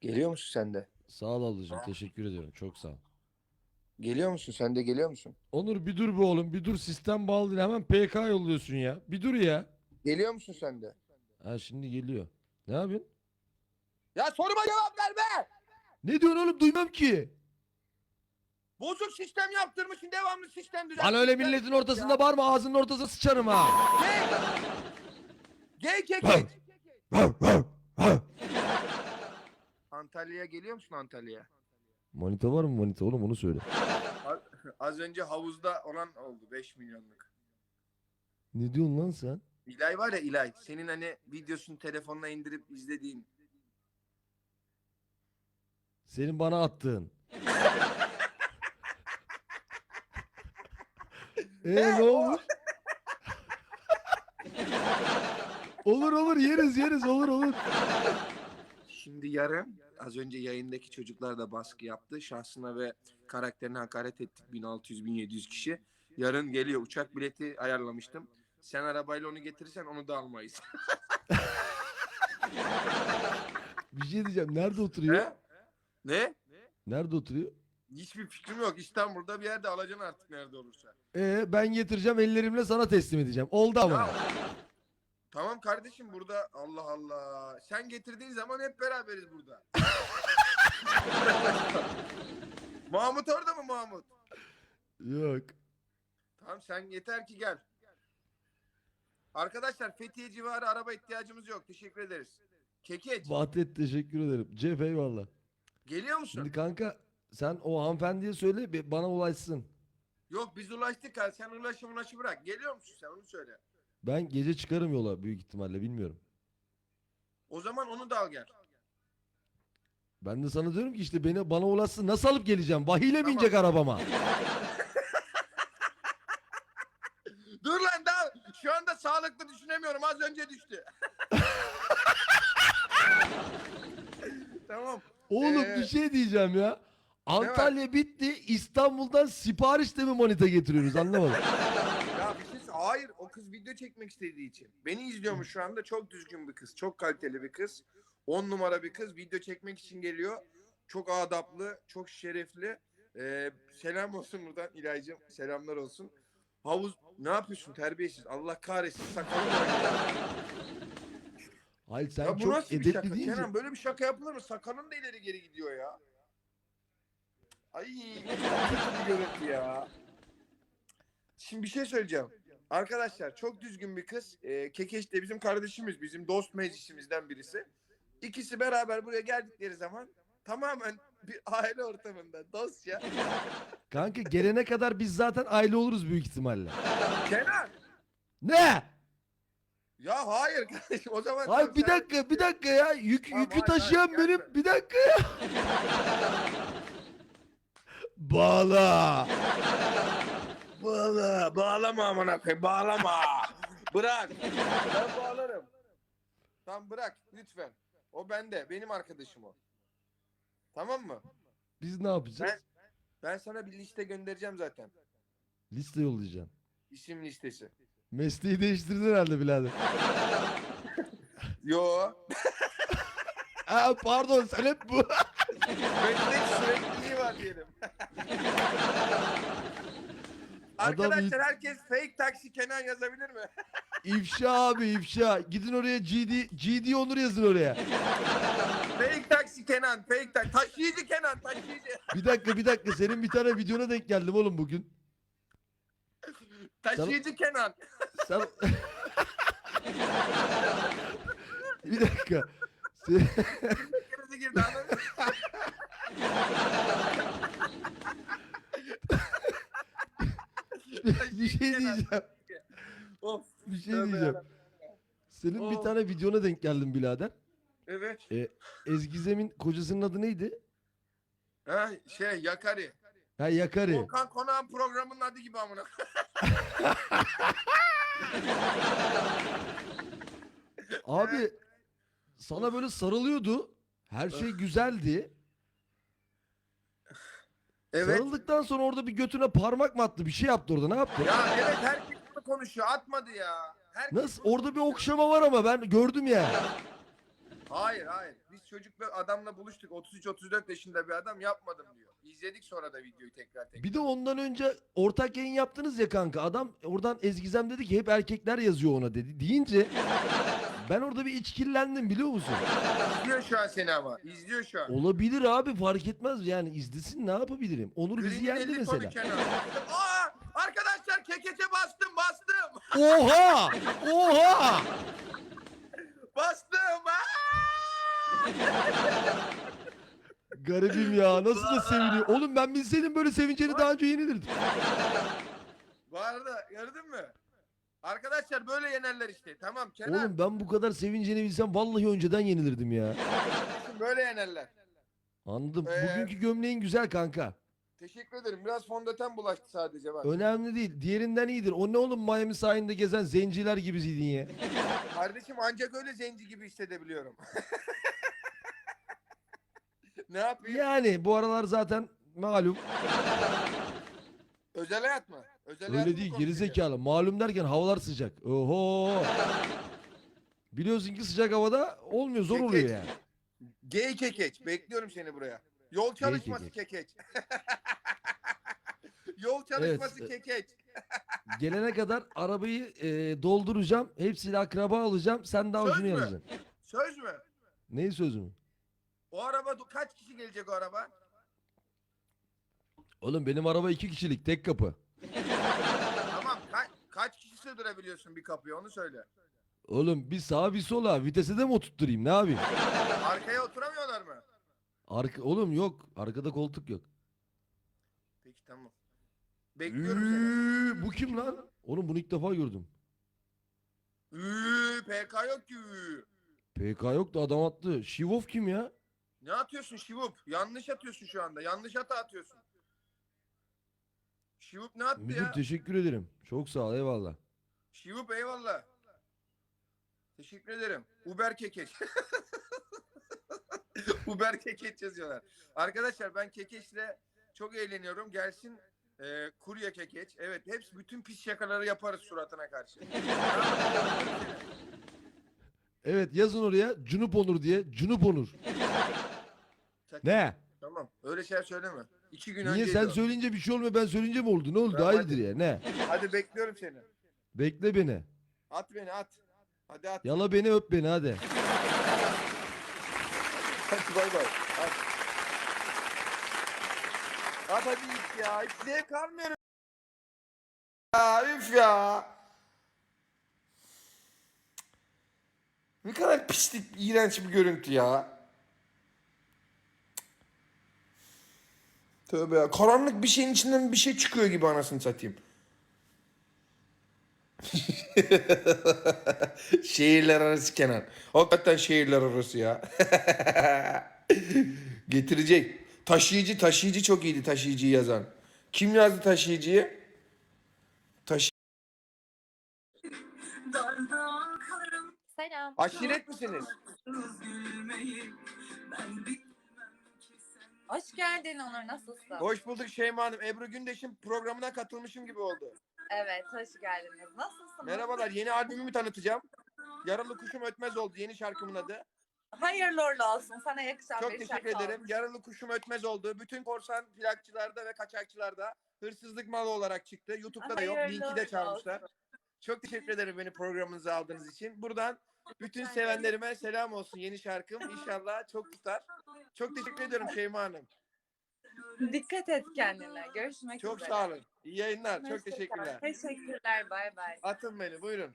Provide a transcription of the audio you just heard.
Geliyor musun sen de? Sağ ol ablacığım teşekkür ediyorum çok sağ ol. Geliyor musun? Sen de geliyor musun? Onur bir dur be oğlum bir dur sistem bağlı değil hemen PK yolluyorsun ya. Bir dur ya. Geliyor musun sen de? Ha şimdi geliyor. Ne yapıyorsun? Ya soruma cevap verme! Ne diyorsun oğlum duymam ki. Bozuk sistem yaptırmışsın devamlı sistem düzelt. Lan öyle milletin ortasında bağırma ağzının ortasına sıçarım ha. Gey kekek. Antalya'ya geliyor musun Antalya'ya? manita var mı manita oğlum onu söyle. Az önce havuzda olan oldu 5 milyonluk. Ne diyorsun lan sen? İlay var ya İlay. Senin hani videosunu telefonuna indirip izlediğin. Senin bana attığın. Eee ne olmuş? olur olur yeriz yeriz olur olur. Şimdi yarın az önce yayındaki çocuklar da baskı yaptı. Şahsına ve karakterine hakaret ettik 1600-1700 kişi. Yarın geliyor uçak bileti ayarlamıştım. Sen arabayla onu getirirsen onu da almayız. Bir şey diyeceğim nerede oturuyor? He? Ne? Nerede oturuyor? Hiçbir fikrim yok. İstanbul'da bir yerde alacaksın artık nerede olursa. Ee, ben getireceğim ellerimle sana teslim edeceğim. Oldu ama. Ya, tamam kardeşim burada Allah Allah. Sen getirdiğin zaman hep beraberiz burada. Mahmut orada mı Mahmut? Yok. Tamam sen yeter ki gel. Arkadaşlar Fethiye civarı araba ihtiyacımız yok. Teşekkür ederiz. Kekeç Vahdet teşekkür ederim. Cef eyvallah. geliyor musun? Şimdi kanka sen o hanımefendiye söyle bana ulaşsın. Yok biz ulaştık ha. Sen ulaşı ulaşı bırak. Geliyor musun sen onu söyle. Ben gece çıkarım yola büyük ihtimalle bilmiyorum. O zaman onu da al gel. Ben de sana diyorum ki işte beni bana ulaşsın nasıl alıp geleceğim? Vahiyle mi Tamam. inecek arabama? Dur lan daha şu anda sağlıklı düşünemiyorum. Az önce düştü. tamam. Oğlum Ee, bir şey diyeceğim ya. Antalya bitti. İstanbul'dan sipariş de mi manita getiriyoruz anlamadım. Hayır o kız video çekmek istediği için. Beni izliyormuş şu anda çok düzgün bir kız. Çok kaliteli bir kız. 10 numara bir kız video çekmek için geliyor. Çok adaplı, çok şerefli. Ee, selam olsun buradan İlaycığım. Selamlar olsun. Havuz ne yapıyorsun terbiyesiz? Allah kahretsin sakalım. Hayır sen ya bu çok nasıl bir edepli şaka? deyince. Kenan böyle bir şaka yapılır mı? Sakalın da ileri geri gidiyor ya. Ay ne kadar kötü bir görüntü ya. Şimdi bir şey söyleyeceğim. Arkadaşlar çok düzgün bir kız. Ee, Kekeş de bizim kardeşimiz. Bizim dost meclisimizden birisi. İkisi beraber buraya geldikleri zaman tamamen bir aile ortamında dostça. Kanka gelene kadar biz zaten aile oluruz büyük ihtimalle. Kenan! Ne? Ya hayır kardeşim o zaman... Hayır sen- bir dakika bir dakika ya. Yük, Tamam, yükü hayır, taşıyan hayır, benim. gelme. Bir dakika ya. Bağla. Bağla, bağlama amına koyayım, bağlama. bırak. Ben bağlarım. Tamam bırak lütfen. O bende, benim arkadaşım o. Tamam mı? Biz ne yapacağız? Ben sana bir liste göndereceğim zaten. Liste yollayacaksın. İsim listesi. Mesleği değiştirdin herhalde birader. Yo. Aa, pardon sen hep bu. Meslek sürekliliği var diyelim. Arkadaşlar herkes fake taksi Kenan yazabilir mi? İfşa abi ifşa. Gidin oraya GD, GD Onur yazın oraya. fake taksi Kenan, fake taksi. Taşıyıcı Kenan, taşıyıcı. Bir dakika bir dakika senin bir tane videona denk geldim oğlum bugün. Taşıyıcı Kenan. Sen... bir dakika. Sen- girdi anladın mı? bir şey diyeceğim. Of. Bir şey Tövbe diyeceğim. yarabbim. Senin bir tane videona denk geldim birader. Evet. Ezgizem'in kocasının adı neydi? Ha şey Yakari. Ha Yakari. Volkan Konağın programının adı gibi amına. Abi sana böyle sarılıyordu. Her şey güzeldi. Evet. Sarıldıktan sonra orada bir götüne parmak mı attı? Bir şey yaptı orada. Ne yaptı? Ya evet herkes bunu konuşuyor. Atmadı ya. Herkes Nasıl? Orada bir okşama var ama ben gördüm ya. Hayır hayır. Biz çocukla adamla buluştuk. 33-34 yaşında bir adam yapmadım diyor. İzledik sonra da videoyu tekrar tekrar. Bir de ondan önce ortak yayın yaptınız ya kanka. Adam oradan Ezgizem dedi ki hep erkekler yazıyor ona dedi. Deyince ben orada bir içkillendim biliyor musun? İzliyor şu an seni ama. İzliyor şu an. Olabilir abi fark etmez yani izlesin ne yapabilirim? Onur bizi Green'in yendi 50 tonu mesela. Aa, arkadaşlar kekeçe bastım bastım. Oha! Oha! Bastım. Aa! Garibim ya nasıl da seviniyor. Oğlum ben bilseydim böyle sevinceni daha önce yenilirdim. Bu arada gördün mü? Arkadaşlar böyle yenerler işte. Tamam Kenan. Oğlum ben bu kadar sevinceni bilsem vallahi önceden yenilirdim ya. Böyle yenerler. Anladım. Ee, Bugünkü gömleğin güzel kanka. Teşekkür ederim. Biraz fondöten bulaştı sadece bak. Önemli değil. Diğerinden iyidir. O ne oğlum Miami sahilinde gezen zenciler gibiydin ya. Kardeşim ancak öyle zenci gibi hissedebiliyorum. ne yapayım? Yani bu aralar zaten malum. Özel hayat mı? Özel hayat Öyle değil gerizekalı. Malum derken havalar sıcak. Oho. Biliyorsun ki sıcak havada olmuyor zor oluyor Kekeç. yani. Gay kekeç. Bekliyorum seni buraya. Yol çalışması kekeç. Yol çalışması Evet. kekeç. Gelene kadar arabayı e, dolduracağım. Hepsiyle akraba alacağım. Sen de Söz avucunu mü? yalayacaksın. Söz mü? Neyi sözümü? O araba kaç kişi gelecek o araba? Oğlum benim araba iki kişilik tek kapı. tamam. Ka- kaç kişi sığdırabiliyorsun bir kapıya onu söyle. Oğlum bir sağa bir sola vitese de mi oturtturayım ne yapayım? Arkaya oturamıyorlar mı? Arka, oğlum yok. Arkada koltuk yok. Peki tamam. Bekliyorum seni. Üü, bu kim lan? Oğlum bunu ilk defa gördüm. Üü, PK yok ki. üü. PK yok da adam attı. Şivov kim ya? Ne atıyorsun Şivup? Yanlış atıyorsun şu anda. Yanlış hata atıyorsun. Şivup ne attı Müdür ya? teşekkür ederim. Çok sağ ol eyvallah. Şivup eyvallah. Teşekkür ederim. Uber kekeç. Uber kekeç yazıyorlar. Arkadaşlar ben kekeçle çok eğleniyorum. Gelsin e, kurye kekeç. Evet hepsi bütün pis şakaları yaparız suratına karşı. Evet yazın oraya Cunup Onur diye. Cunup Onur. Ne? Tamam. Öyle şeyler söyleme. İki gün Niye sen söyleyince bir şey olmuyor ben söyleyince mi oldu? Ne oldu? Tamam, Hayırdır hadi. ya ne? Hadi bekliyorum seni. Bekle beni. At beni at. Hadi at. Yala beni öp beni hadi. Hadi bay bay. At. At hadi git ya. Hiç zevk almıyorum. Ya üf ya. Ne kadar pislik, iğrenç bir görüntü ya. Tövbe ya. Karanlık bir şeyin içinden bir şey çıkıyor gibi anasını satayım. şehirler arası Kenan. Hakikaten şehirler arası ya. Getirecek. Taşıyıcı, taşıyıcı çok iyiydi taşıyıcıyı yazan. Kim yazdı taşıyıcıyı? Taşı Selam. Aşiret misiniz? Hoş geldin Onur. Nasılsın? Hoş bulduk Şeyma Hanım. Ebru Gündeş'in programına katılmışım gibi oldu. Evet, hoş geldiniz. Nasılsınız? Merhabalar. Yeni albümümü tanıtacağım. Yaralı Kuşum Ötmez oldu. Yeni şarkımın adı. Hayırlı uğurlu olsun. Sana yakışan Çok bir teşekkür şarkı ederim. olmuş. Yaralı Kuşum Ötmez oldu. Bütün korsan plakçılarda ve kaçakçılarda hırsızlık malı olarak çıktı. YouTube'da da yok. Hayırlı Linki de uğurlu çalmışlar. olsun. Çok teşekkür ederim beni programınıza aldığınız için. Buradan bütün sevenlerime selam olsun yeni şarkım. İnşallah çok tutar. Çok teşekkür ediyorum Şeyma Hanım. Dikkat et kendine. Görüşmek Çok üzere. sağ olun. İyi yayınlar. Çok Hoşça kal. teşekkürler. Teşekkürler. Bay bay. Atın beni buyurun.